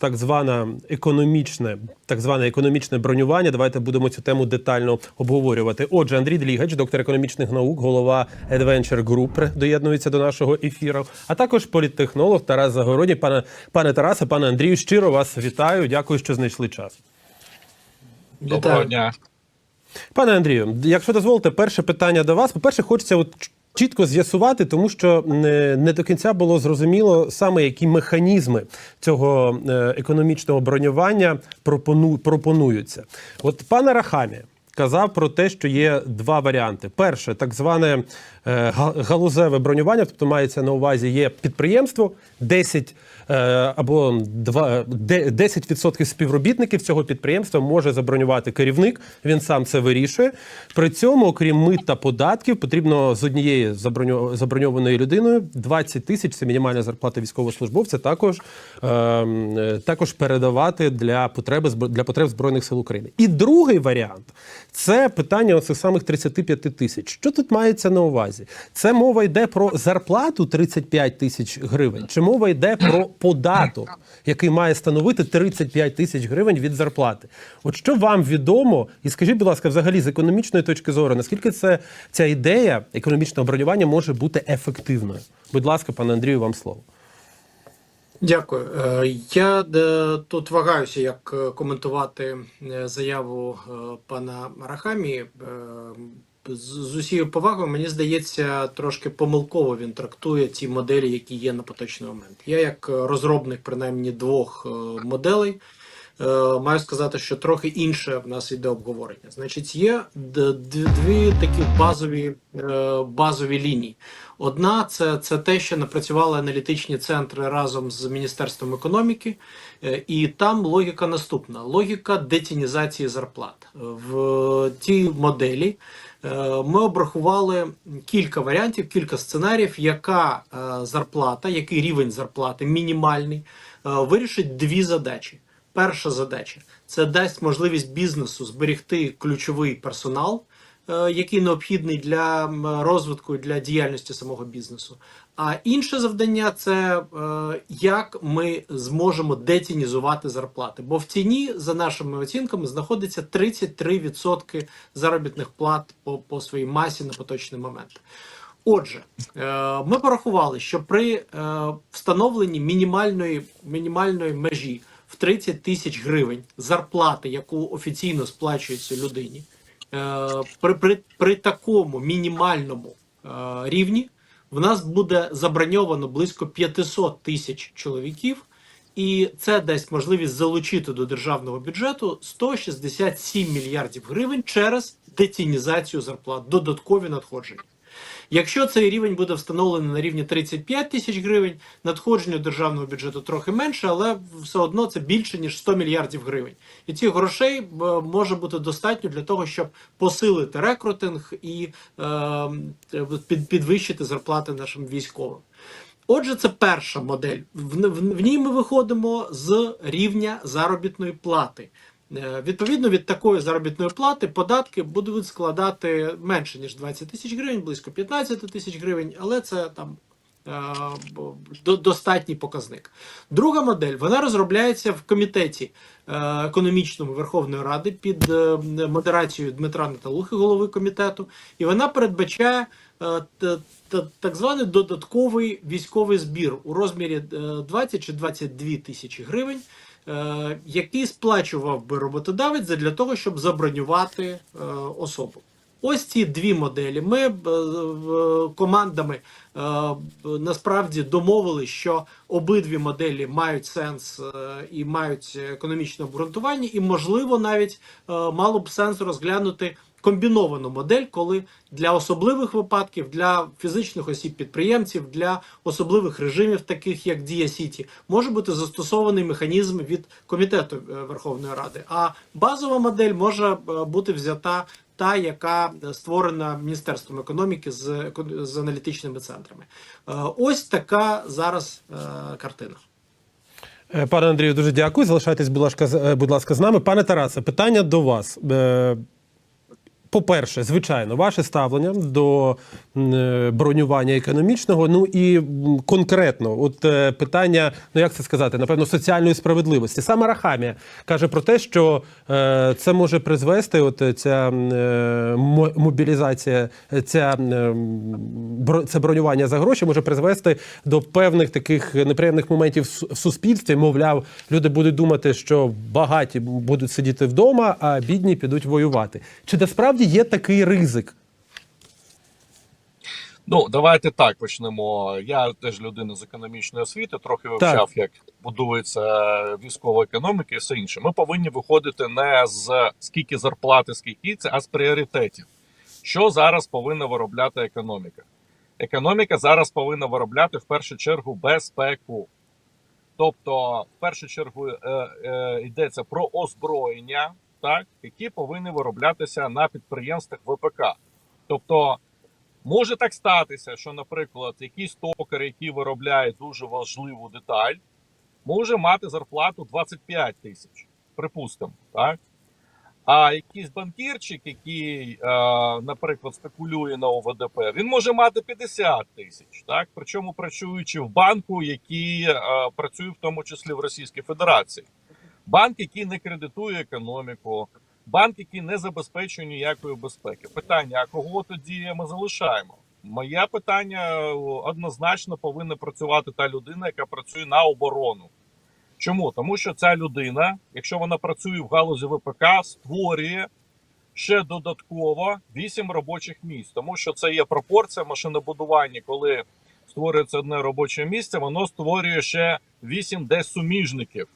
так звана економічне, так зване економічне бронювання. Давайте будемо цю тему детально обговорювати. Отже, Андрій Длігач, доктор економічних наук, голова Adventure Group, доєднується до нашого ефіру, а також політтехнолог Тарас Загородній. Пане пане Тарасе, пане Андрію, щиро вас вітаю. Дякую, що знайшли час. Доброго дня. Пане Андрію, якщо дозволите, перше питання до вас. По-перше, хочеться от чітко з'ясувати, тому що не, не до кінця було зрозуміло саме які механізми цього е, економічного бронювання пропонуються. От пане Рахамі казав про те, що є два варіанти: перше, так зване е, галузеве бронювання, тобто мається на увазі є підприємство, 10 е, або два- де- 10% співробітників цього підприємства може забронювати керівник. Він сам це вирішує. При цьому, окрім мит та податків, потрібно з заброньо- заброньованої людиною 20 тисяч це мінімальна зарплата військовослужбовця. Також, е, е, також передавати для потреби для потреб збройних сил України. І другий варіант це питання оцих самих 35 тисяч. Що тут мається на увазі? Це мова йде про зарплату 35 тисяч гривень, чи мова йде про податок, який має становити 35 тисяч гривень від зарплати? От що вам відомо, і скажіть, будь ласка, взагалі з економічної точки зору, наскільки це ця ідея економічного бронювання може бути ефективною? Будь ласка, пане Андрію, вам слово. Дякую. Е, Я е, тут вагаюся, як е, коментувати заяву пана Рахамі. З усією повагою, мені здається, трошки помилково він трактує ті моделі, які є на поточний момент. Я, як е, розробник, принаймні двох е, моделей, е, маю сказати, що трохи інше в нас йде обговорення. Значить, є дві такі базові, базові лінії. Одна це, це те, що напрацювали аналітичні центри разом з Міністерством економіки, і там логіка наступна: логіка детінізації зарплат. В тій моделі ми обрахували кілька варіантів, кілька сценаріїв, яка е, зарплата, який рівень зарплати мінімальний, е, вирішить дві задачі. Перша задача це дасть можливість бізнесу зберегти ключовий персонал, е, який необхідний для розвитку і для діяльності самого бізнесу. А інше завдання це е, як ми зможемо детінізувати зарплати. Бо в ціні, за нашими оцінками, знаходиться 33% заробітних плат по, по своїй масі на поточний момент. Отже, е, ми порахували, що при е, встановленні мінімальної, мінімальної межі в 30 тисяч гривень зарплати, яку офіційно сплачується людині, е, при, при, при такому мінімальному е, рівні в нас буде заброньовано близько 500 тисяч чоловіків, і це дасть можливість залучити до державного бюджету 167 мільярдів гривень через детінізацію зарплат, додаткові надходження. Якщо цей рівень буде встановлений на рівні 35 тисяч гривень, надходження державного бюджету трохи менше, але все одно це більше ніж 100 мільярдів гривень. І цих грошей е, може бути достатньо для того, щоб посилити рекрутинг і е, підвищити зарплати нашим військовим. Отже, це перша модель. В, в, в ній ми виходимо з рівня заробітної плати. Е, Відповідно від такої заробітної плати податки будуть складати менше ніж 20 тисяч гривень, близько 15 тисяч гривень, але це там е, достатній показник. Друга модель вона розробляється в комітеті е, економічному Верховної Ради під модерацією Дмитра Наталухи, голови комітету, і вона передбачає так званий додатковий військовий збір у розмірі е, 20 чи 22 тисячі гривень який сплачував би роботодавець для того, щоб забронювати е, особу. Ось ці дві моделі. Ми е, командами е, насправді домовили, що обидві моделі мають сенс е, і мають економічне обґрунтування, і можливо навіть е, мало б сенс розглянути комбіновану модель, коли для особливих випадків, для фізичних осіб підприємців, для особливих режимів, таких як Дія Сіті, може бути застосований механізм від комітету е, Верховної Ради. А базова модель може е, бути взята. Та, яка створена Міністерством економіки з, з аналітичними центрами, Е, ось така зараз е, картина. Е, Пане Андрію, дуже дякую. Залишайтесь, будь ласка, е, будь ласка, з нами. Пане Тарасе, питання до вас. По-перше, звичайно, ваше ставлення до е, бронювання економічного. Ну і конкретно, от е, питання, ну як це сказати, напевно, соціальної справедливості. Саме Рахамія каже про те, що е, це може призвести, от ця мобілізація, ця це бронювання за гроші може призвести до певних таких неприємних моментів в суспільстві. Мовляв, люди будуть думати, що багаті будуть сидіти вдома, а бідні підуть воювати. Чи насправді є такий ризик? Ну, давайте так почнемо. Я теж людина з економічної освіти, трохи вивчав, як будується військова економіка і все інше. Ми повинні виходити не з скільки зарплати, скільки це, а з пріоритетів. Що зараз повинна виробляти економіка? Економіка зараз повинна виробляти в першу чергу безпеку. Тобто, в першу чергу е, е, йдеться про озброєння, так, які повинні вироблятися на підприємствах ВПК. Тобто, Може так статися, що, наприклад, якийсь токар, який виробляє дуже важливу деталь, може мати зарплату 25 тисяч, припустимо, так? А якийсь банкірчик, який, е, наприклад, спекулює на ОВДП, він може мати 50 тисяч, так? Причому працюючи в банку, який е, працює в тому числі в Російській Федерації. Банк, який не кредитує економіку, банк, який не забезпечує ніякої безпеки. Питання: а кого тоді ми залишаємо? Моє питання однозначно повинна працювати та людина, яка працює на оборону. Чому? Тому що ця людина, якщо вона працює в галузі ВПК, створює ще додатково 8 робочих місць, тому що це є пропорція машинобудування, коли створюється одне робоче місце, воно створює ще 8 десь суміжників.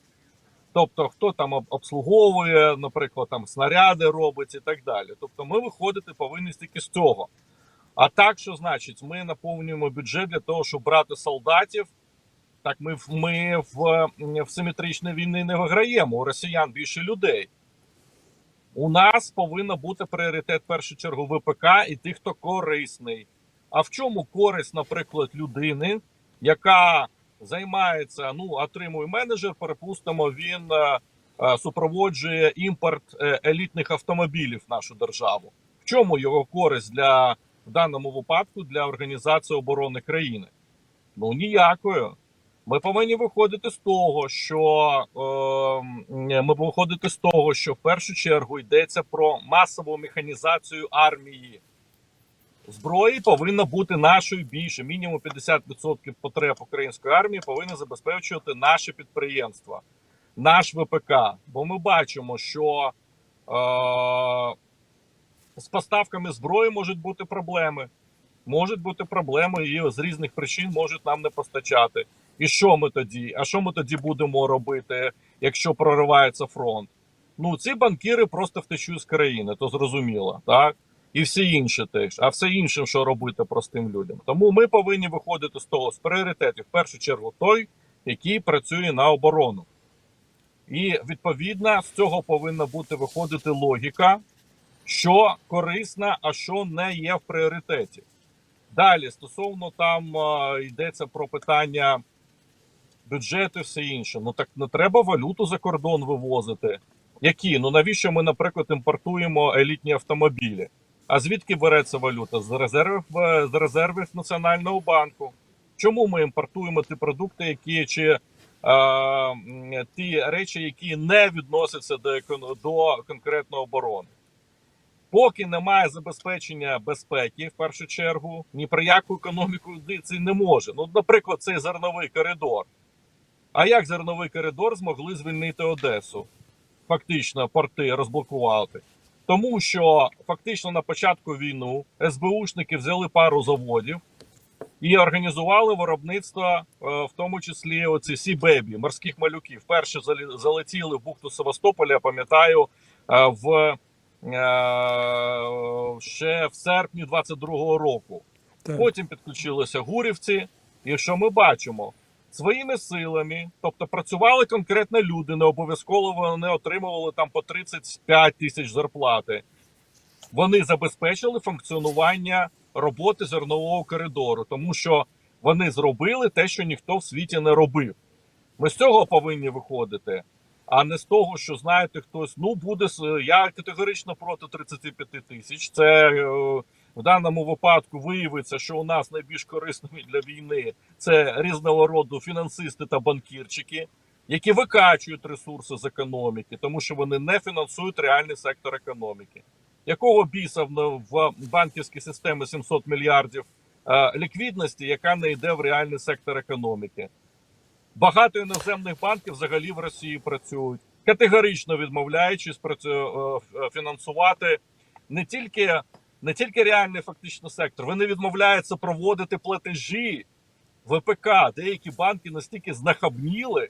Тобто, хто там обслуговує, наприклад, там снаряди робить і так далі. Тобто, ми виходити повинні тільки з цього. А так, що значить, ми наповнюємо бюджет для того, щоб брати солдатів. Так, ми, ми в, в симетричній війни не виграємо. У росіян більше людей. У нас повинен бути пріоритет в першу чергу ВПК і тих, хто корисний. А в чому користь, наприклад, людини, яка займається, ну, отримує менеджер, перепустимо, він е, е, супроводжує імпорт е, елітних автомобілів в нашу державу. В чому його користь для в даному випадку для організації оборони країни? Ну ніякою. Ми повинні виходити з того, що е, ми виходити з того, що в першу чергу йдеться про масову механізацію армії. Зброї повинно бути нашою більше. Мінімум 50% потреб української армії повинні забезпечувати наші підприємства, наш ВПК. Бо ми бачимо, що е, з поставками зброї можуть бути проблеми. Можуть бути проблеми, і з різних причин можуть нам не постачати. І що ми тоді? А що ми тоді будемо робити, якщо проривається фронт? Ну ці банкіри просто втечуть з країни, то зрозуміло, так? І всі інші теж. А все інше, що робити простим людям. Тому ми повинні виходити з того з пріоритетів, в першу чергу, той, який працює на оборону. І відповідно з цього повинна бути виходити логіка, що корисна, а що не є в пріоритеті. Далі, стосовно там йдеться про питання бюджету і все інше. Ну так не треба валюту за кордон вивозити. Які? Ну навіщо ми, наприклад, імпортуємо елітні автомобілі? А звідки береться валюта? З резервів е, з резервів Національного банку. Чому ми імпортуємо ті продукти, які чи е, ті речі, які не відносяться до, до конкретної оборони? Поки немає забезпечення безпеки, в першу чергу, ні про яку економіку це не може. Ну, наприклад, цей зерновий коридор. А як зерновий коридор змогли звільнити Одесу? Фактично, порти розблокувати. Тому що фактично на початку війни СБУшники взяли пару заводів і організували виробництво, е, в тому числі оці сі-бебі, морських малюків. Перші залетіли в бухту Севастополя, я пам'ятаю, е, в е, ще в серпні 22-го року. Так. Потім підключилися гурівці, і що ми бачимо? Своїми силами, тобто працювали конкретно люди, не обов'язково вони отримували там по 35 тисяч зарплати. Вони забезпечили функціонування роботи зернового коридору, тому що вони зробили те, що ніхто в світі не робив. Ми з цього повинні виходити. а не з того, що знаєте, хтось ну буде я категорично проти 35 тисяч. Це е, в даному випадку виявиться, що у нас найбільш корисними для війни це різного роду фінансисти та банкірчики, які викачують ресурси з економіки, тому що вони не фінансують реальний сектор економіки. Якого біса в банківській системі 700 мільярдів е, ліквідності, яка не йде в реальний сектор економіки? Багато іноземних банків взагалі в Росії працюють, категорично відмовляючись е, фінансувати не тільки, не тільки реальний фактично сектор, вони відмовляються проводити платежі ВПК. Деякі банки настільки знахабніли,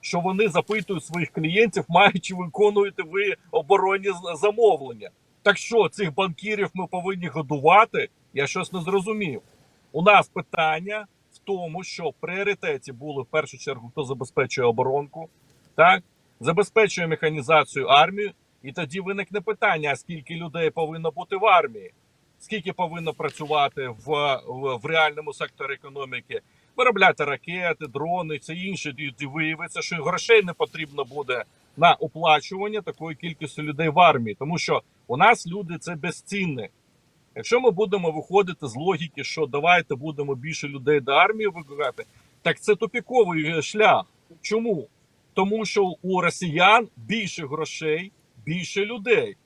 що вони запитують своїх клієнтів, маючи виконуєте ви оборонні замовлення. Так що цих банкірів ми повинні годувати? Я щось не зрозумів. У нас питання в тому, що в пріоритеті були в першу чергу, хто забезпечує оборонку, так забезпечує механізацію армії, і тоді виникне питання: скільки людей повинно бути в армії, скільки повинно працювати в, в, в реальному секторі економіки, виробляти ракети, дрони, це інше. І, виявиться, що грошей не потрібно буде на оплачування такої кількості людей в армії, тому що у нас люди це безцінне. Якщо ми будемо виходити з логіки, що давайте будемо більше людей до армії викликати, так це тупіковий е, шлях. Чому? Тому що у росіян більше грошей, більше людей.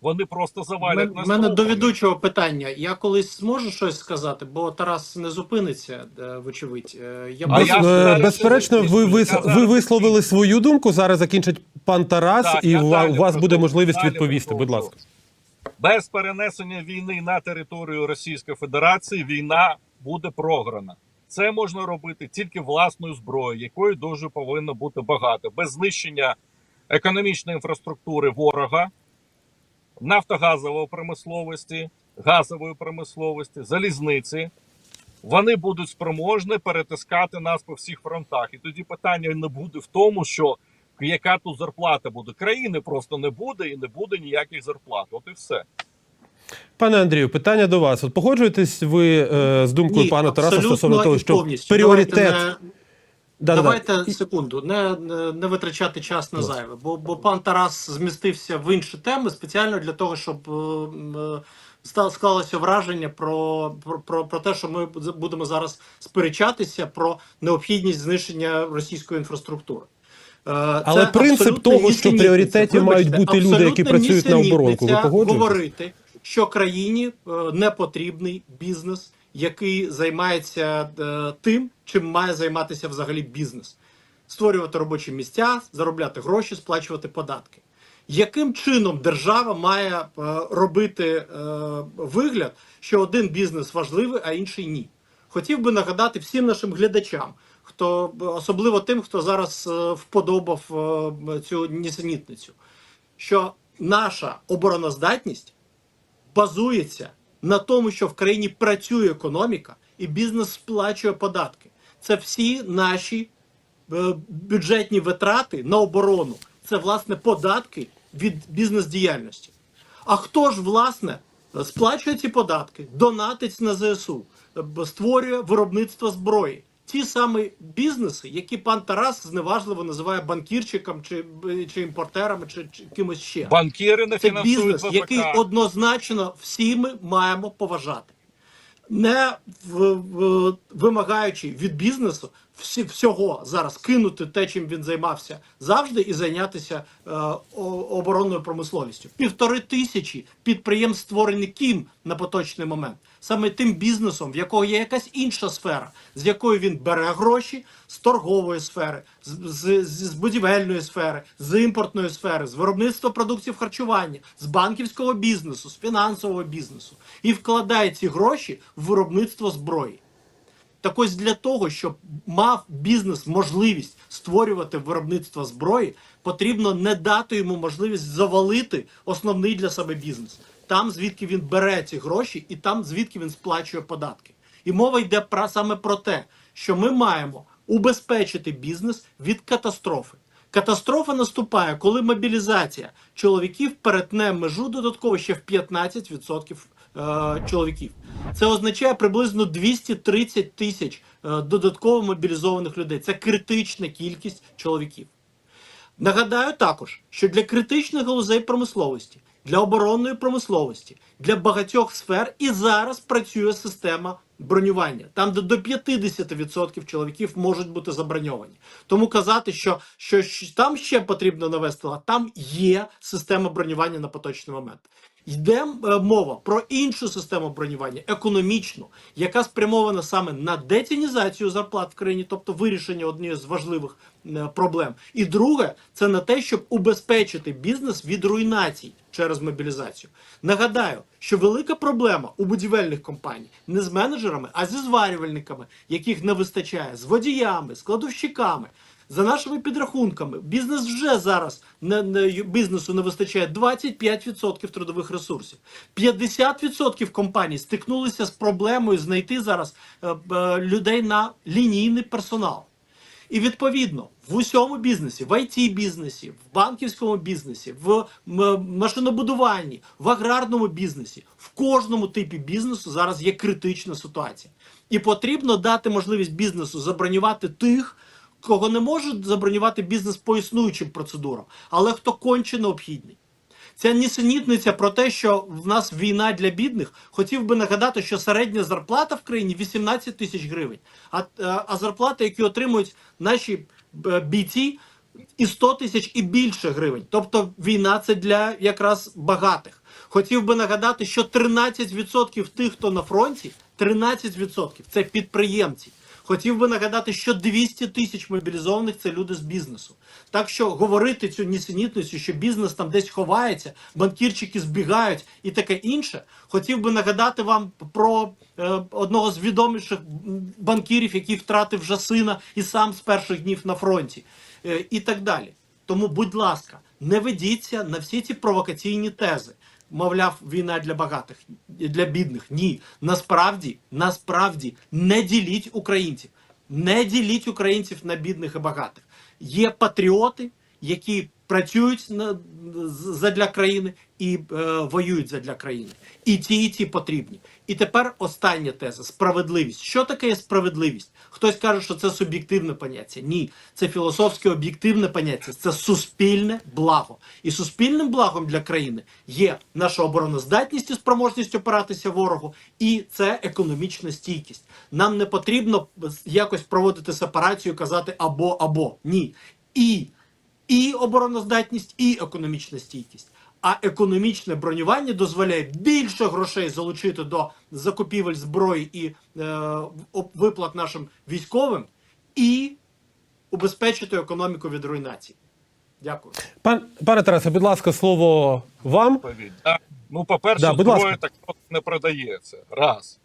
Вони просто У завалять мен- в мене до ведучого питання. Я колись зможу щось сказати, бо Тарас не зупиниться, е, вочевидь. Е, Я А Без- я е, безперечно, ви, ви, ви висловили свою думку. Зараз закінчить пан Тарас, Так, і у у вас буде продовжу, можливість далі відповісти. Будь ласка. Без перенесення війни на територію Російської Федерації війна буде програна. Це можна робити тільки власною зброєю, якої дуже повинно бути багато, без знищення економічної інфраструктури ворога, нафтогазової промисловості, газової промисловості, залізниці. Вони будуть спроможні перетискати нас по всіх фронтах. І тоді питання не буде в тому, що яка тут зарплата буде. Країни просто не буде і не буде ніяких зарплат. От і все. Пане Андрію, питання до вас. От погоджуєтесь ви е, з думкою Ні, пана Тараса стосовно того, що повністю. Пріоритет. Давайте. Давайте секунду, не, не, не витрачати час на зайве, бо, бо пан Тарас змістився в інші теми спеціально для того, щоб е, е, склалося враження про, про, про, про те, що ми будемо зараз сперечатися про необхідність знищення російської інфраструктури. Е, Але принцип того, що пріоритеті мають бути люди, які працюють на оборонку, ви говорити, що країні е, не потрібний бізнес, який займається е, тим, чим має займатися взагалі бізнес: створювати робочі місця, заробляти гроші, сплачувати податки. Яким чином держава має е, робити е, вигляд, що один бізнес важливий, а інший ні? Хотів би нагадати всім нашим глядачам, хто особливо тим, хто зараз вподобав цю нісенітницю, що наша обороноздатність базується на тому, що в країні працює економіка і бізнес сплачує податки. Це всі наші е, бюджетні витрати на оборону. Це власне податки від бізнес-діяльності. А хто ж власне сплачує ці податки, донатить на ЗСУ, створює виробництво зброї? Ті самі бізнеси, які пан Тарас зневажливо називає банкірчиком чи, чи імпортерами, чи, чи кимось ще. Банкіри не Це бізнес, ВПК. який однозначно всі ми маємо поважати, не в, в, вимагаючи від бізнесу всі, всього зараз кинути те, чим він займався завжди, і зайнятися е, оборонною промисловістю. Півтори тисячі підприємств створені ким на поточний момент. Саме тим бізнесом, в якого є якась інша сфера, з якої він бере гроші з торгової сфери, з, з, з будівельної сфери, з імпортної сфери, з виробництва продуктів харчування, з банківського бізнесу, з фінансового бізнесу і вкладає ці гроші в виробництво зброї. Так ось для того, щоб мав бізнес можливість створювати виробництво зброї, потрібно не дати йому можливість завалити основний для себе бізнес. Там, звідки він бере ці гроші, і там, звідки він сплачує податки. І мова йде про саме про те, що ми маємо убезпечити бізнес від катастрофи. Катастрофа наступає, коли мобілізація чоловіків перетне межу додатково ще в 15% е, чоловіків. Це означає приблизно 230 тисяч е, додатково мобілізованих людей. Це критична кількість чоловіків. Нагадаю також, що для критичних галузей промисловості, для оборонної промисловості, для багатьох сфер і зараз працює система бронювання, там де до 50% чоловіків можуть бути заброньовані. Тому казати, що, що там ще потрібно навести лад, там є система бронювання на поточний момент. Йде е, мова про іншу систему бронювання, економічну, яка спрямована саме на детінізацію зарплат в країні, тобто вирішення однієї з важливих е, проблем. І друге, це на те, щоб убезпечити бізнес від руйнацій через мобілізацію. Нагадаю, що велика проблема у будівельних компаній не з менеджерами, а зі зварювальниками, яких не вистачає, з водіями, з кладовщиками. За нашими підрахунками, бізнес вже зараз не, не, бізнесу не вистачає 25% трудових ресурсів. 50% компаній стикнулися з проблемою знайти зараз е, е, людей на лінійний персонал. І відповідно в усьому бізнесі, в it бізнесі, в банківському бізнесі, в машинобудуванні, в аграрному бізнесі, в кожному типі бізнесу зараз є критична ситуація. І потрібно дати можливість бізнесу забронювати тих, кого не можуть забронювати бізнес по існуючим процедурам, але хто конче необхідний. Ця нісенітниця про те, що в нас війна для бідних, хотів би нагадати, що середня зарплата в країні 18 тисяч гривень, а, е, а зарплати, які отримують наші е, бійці, і 100 тисяч і більше гривень. Тобто війна це для якраз багатих. Хотів би нагадати, що 13% тих, хто на фронті, 13% це підприємці. Хотів би нагадати, що 200 тисяч мобілізованих це люди з бізнесу. Так що говорити цю нісенітницю, що бізнес там десь ховається, банкірчики збігають і таке інше. Хотів би нагадати вам про е, одного з відоміших банкірів, який втратив вже сина і сам з перших днів на фронті, е, і так далі. Тому, будь ласка, не ведіться на всі ці провокаційні тези. Мовляв, війна для багатих, для бідних. Ні, насправді, насправді не діліть українців, не діліть українців на бідних і багатих. Є патріоти, які працюють задля країни і е, воюють задля країни. І ті, і ті потрібні. І тепер остання теза справедливість. Що таке є справедливість? Хтось каже, що це суб'єктивне поняття. Ні, це філософське об'єктивне поняття, це суспільне благо. І суспільним благом для країни є наша обороноздатність і спроможність опиратися ворогу, і це економічна стійкість. Нам не потрібно якось проводити сепарацію, казати або або ні. І і обороноздатність, і економічна стійкість. А економічне бронювання дозволяє більше грошей залучити до закупівель зброї і е, виплат нашим військовим, і убезпечити економіку від руйнації. Дякую. Пан, пане Тарасе, будь ласка, слово вам. Да? Ну, по-перше, Да, зброя ласка. так не продається. Раз.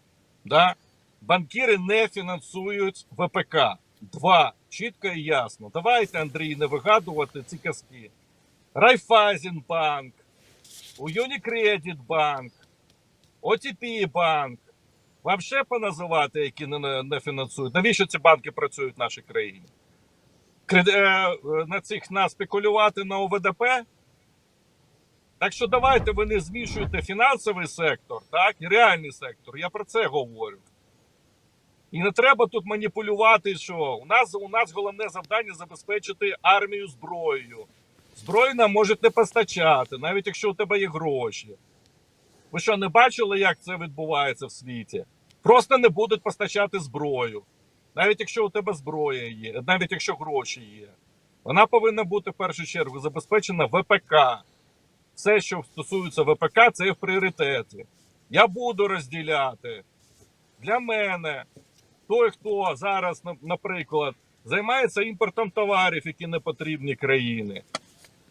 Да? Банкіри не фінансують ВПК. Два. Чітко і ясно. Давайте, Андрій, не вигадувати ці казки. Райфайзенбанк, Юнікредит банк, ОТП банк. Вам ще поназивати, які не, не, фінансують. Навіщо ці банки працюють в нашій країні? Е, на цих на спекулювати на ОВДП? Так що давайте ви не змішуєте фінансовий сектор, так, і реальний сектор. Я про це говорю. І не треба тут маніпулювати, що у нас, у нас головне завдання забезпечити армію зброєю. Зброю нам можуть не постачати, навіть якщо у тебе є гроші. Ви що, не бачили, як це відбувається в світі? Просто не будуть постачати зброю. Навіть якщо у тебе зброя є, навіть якщо гроші є. Вона повинна бути в першу чергу забезпечена ВПК все, що стосується ВПК, це в пріоритеті. Я буду розділяти. Для мене той, хто зараз, наприклад, займається імпортом товарів, які не потрібні країни,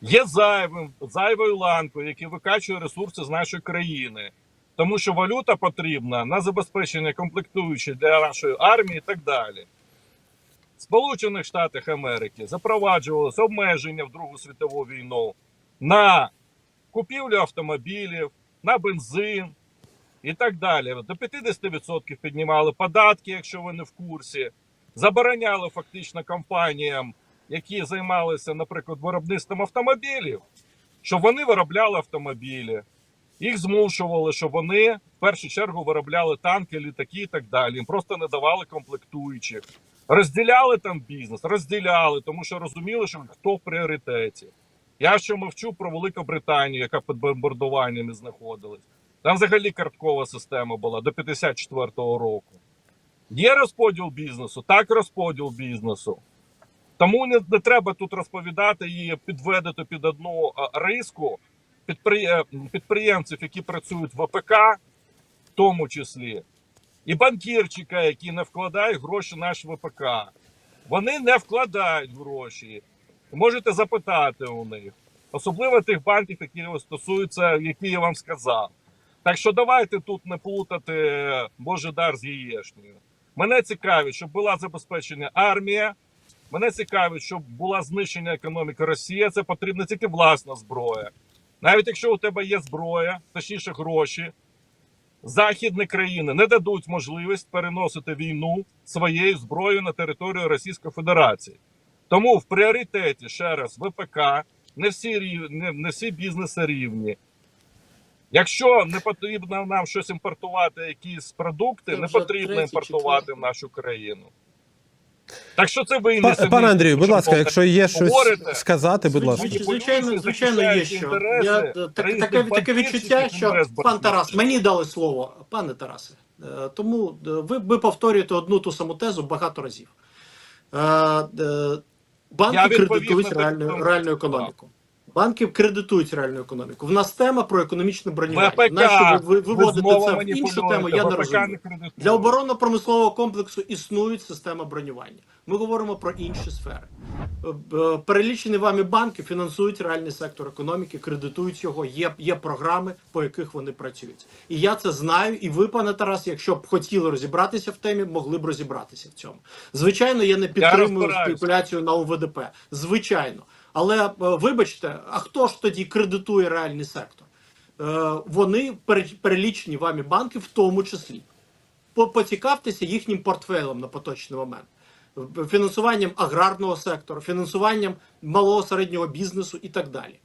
є зайвим, зайвою ланкою, який викачує ресурси з нашої країни. Тому що валюта потрібна на забезпечення комплектуючих для нашої армії і так далі. В Сполучених Штатах Америки запроваджувалися обмеження в Другу світову війну на купівлю автомобілів, на бензин і так далі. До 50% піднімали податки, якщо ви не в курсі, забороняли фактично компаніям, які займалися, наприклад, виробництвом автомобілів, щоб вони виробляли автомобілі. Їх змушували, щоб вони в першу чергу виробляли танки, літаки і так далі. Їм просто не давали комплектуючих. Розділяли там бізнес, розділяли, тому що розуміли, що хто в пріоритеті. Я ще мовчу про Великобританію, яка під бомбардуваннями знаходилась. Там взагалі карткова система була до 54-го року. Є розподіл бізнесу, так розподіл бізнесу. Тому не, не треба тут розповідати і підведити під одну риску підприє- підприємців, які працюють в АПК, в тому числі, і банкірчика, які не вкладають гроші в наш ВПК. Вони не вкладають гроші. Можете запитати у них. Особливо тих банків, які стосуються, які я вам сказав. Так що давайте тут не плутати Божий дар з яєшнею. Мене цікавить, щоб була забезпечена армія. Мене цікавить, щоб була знищена економіка Росії. Це потрібна тільки власна зброя. Навіть якщо у тебе є зброя, точніше гроші, західні країни не дадуть можливість переносити війну своєю зброєю на територію Російської Федерації. Тому в пріоритеті ще раз ВПК, не всі не, не всі бізнеси рівні. Якщо не потрібно нам щось імпортувати, якісь продукти, Це не вже потрібно третій, імпортувати четвертий. в нашу країну. Так що це ви Па- самі Пане Андрію, будь ласка, якщо є щось говорите, сказати, будь ласка. Звич- Звичайно, звичайно, є що. Я, е, так, таке, таке відчуття, що пан. Тарас, мені дали слово, пане Тарасе. Е, Тому е, ви, ви повторюєте одну ту саму тезу багато разів. Е, е, Банки Я відповів кредитують те, реальну, що реальну економіку. Банки кредитують реальну економіку. В нас тема про економічне бронювання. ВПК, Нащо ви, виводите це в іншу тему? Я не ВПК розумію. кредитує. Для оборонно-промислового комплексу існують система бронювання. Ми говоримо про інші сфери. Е, е, Перелічені вами банки фінансують реальний сектор економіки, кредитують його. Є, є програми, по яких вони працюють. І я це знаю. І ви, пане Тарас, якщо б хотіли розібратися в темі, могли б розібратися в цьому. Звичайно, я не підтримую спекуляцію на УВДП. Звичайно. Але е, вибачте, а хто ж тоді кредитує реальний сектор? Е, Вони перелічені вами банки, в тому числі поцікавтеся їхнім портфелем на поточний момент. Фінансуванням аграрного сектору, фінансуванням малого середнього бізнесу і так далі.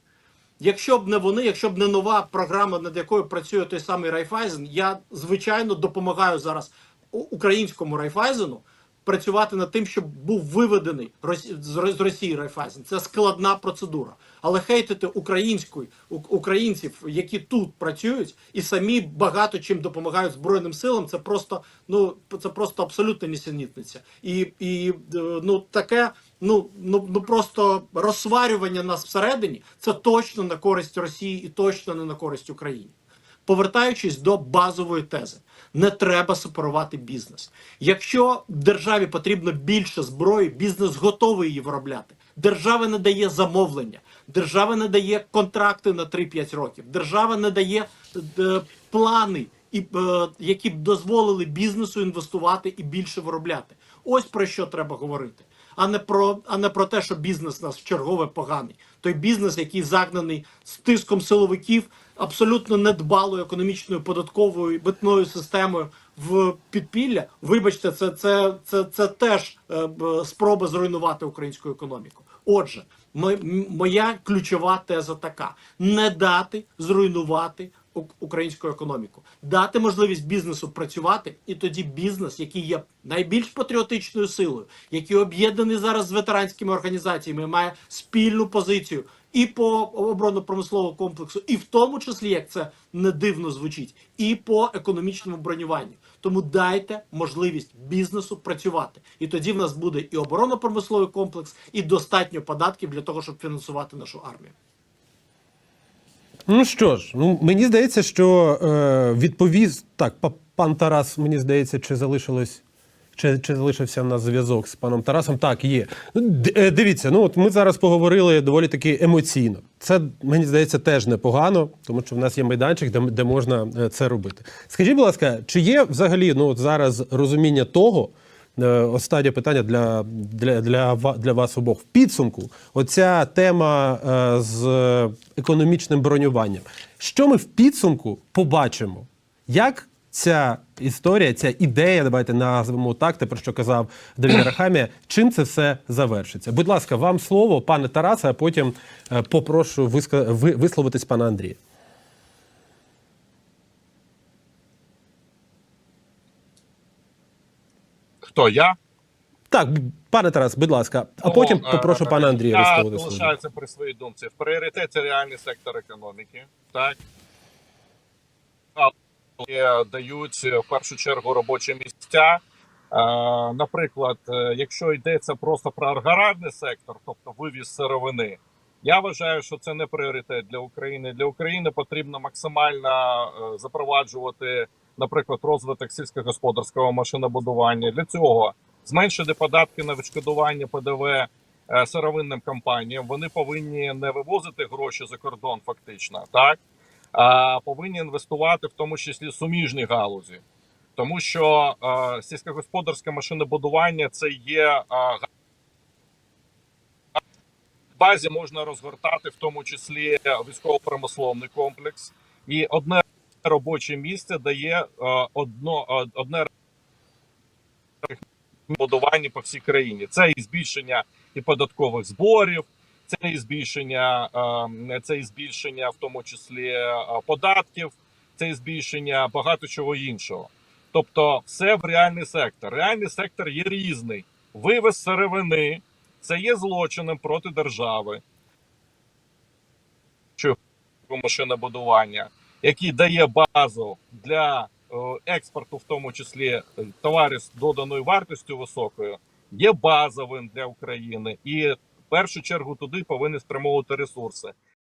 Якщо б не вони, якщо б не нова програма, над якою працює той самий Райфайзен, я звичайно допомагаю зараз українському Райфайзену працювати над тим, щоб був виведений з Росії Райфайзен. Це складна процедура. Але хейтити українську українців, які тут працюють, і самі багато чим допомагають збройним силам, це просто ну це просто абсолютна нісенітниця. І, і е, ну таке. Ну, ну, ну просто розсварювання нас всередині це точно на користь Росії і точно не на користь Україні. Повертаючись до базової тези, не треба сепарувати бізнес. Якщо державі потрібно більше зброї, бізнес готовий її виробляти. Держава не дає замовлення, держава не дає контракти на 3-5 років, держава не дає е, плани, і, е, які б дозволили бізнесу інвестувати і більше виробляти. Ось про що треба говорити. А не про а не про те, що бізнес у нас чергове поганий. Той бізнес, який загнаний з тиском силовиків, абсолютно недбалою економічною податковою і митною системою в підпілля. Вибачте, це, це, це, це теж е, спроба зруйнувати українську економіку. Отже, мо- м- моя ключова теза така: не дати зруйнувати українську економіку, дати можливість бізнесу працювати, і тоді бізнес, який є найбільш патріотичною силою, який об'єднаний зараз з ветеранськими організаціями, має спільну позицію і по оборонно-промисловому комплексу, і в тому числі, як це не дивно звучить, і по економічному бронюванню. Тому дайте можливість бізнесу працювати, і тоді в нас буде і оборонно-промисловий комплекс, і достатньо податків для того, щоб фінансувати нашу армію. Ну що ж, ну мені здається, що е, відповість так, пан Тарас, мені здається, чи залишилось. Чи, чи залишився в нас зв'язок з паном Тарасом? Так, є. Ну, е, Дивіться, ну от ми зараз поговорили доволі таки емоційно. Це мені здається теж непогано, тому що в нас є майданчик, де, де можна е, це робити. Скажіть, будь ласка, чи є взагалі ну от зараз розуміння того? е, Останнє питання для, для, для, для вас обох. В підсумку, оця тема з економічним бронюванням. Що ми в підсумку побачимо? Як ця історія, ця ідея, давайте назвемо так, те, про що казав Давід Рахамія, чим це все завершиться? Будь ласка, вам слово, пане Тарасе, а потім е, попрошу виска... ви- висловитись пана Андрія. Хто я? Так, пане Тарас, будь ласка, а Тому, потім е, попрошу пана Андрія Я висловити слово. залишаюся при своїй думці. В пріоритеті реальний сектор економіки, так дають е, в першу чергу робочі місця. Е, Наприклад, е, якщо йдеться просто про аграрний сектор, тобто вивіз сировини, я вважаю, що це не пріоритет для України. Для України потрібно максимально запроваджувати, наприклад, розвиток сільськогосподарського машинобудування. Для цього зменшити податки на відшкодування ПДВ сировинним компаніям. Вони повинні не вивозити гроші за кордон, фактично, так повинні інвестувати в тому числі суміжні галузі, тому що сільськогосподарське машинобудування це є базі можна розгортати в тому числі військово-промисловний комплекс, і одне робоче місце дає одно одне будування по всій країні. Це і збільшення і податкових зборів, це і збільшення, е, це і збільшення, в тому числі е, податків, це і збільшення багато чого іншого. Тобто, все в реальний сектор. Реальний сектор є різний. Вивез сировини це є злочином проти держави. Машинобудування, який дає базу для е, експорту, в тому числі е, товарів з доданою вартістю високою, є базовим для України, і першу чергу туди повинні спрямовувати ресурси.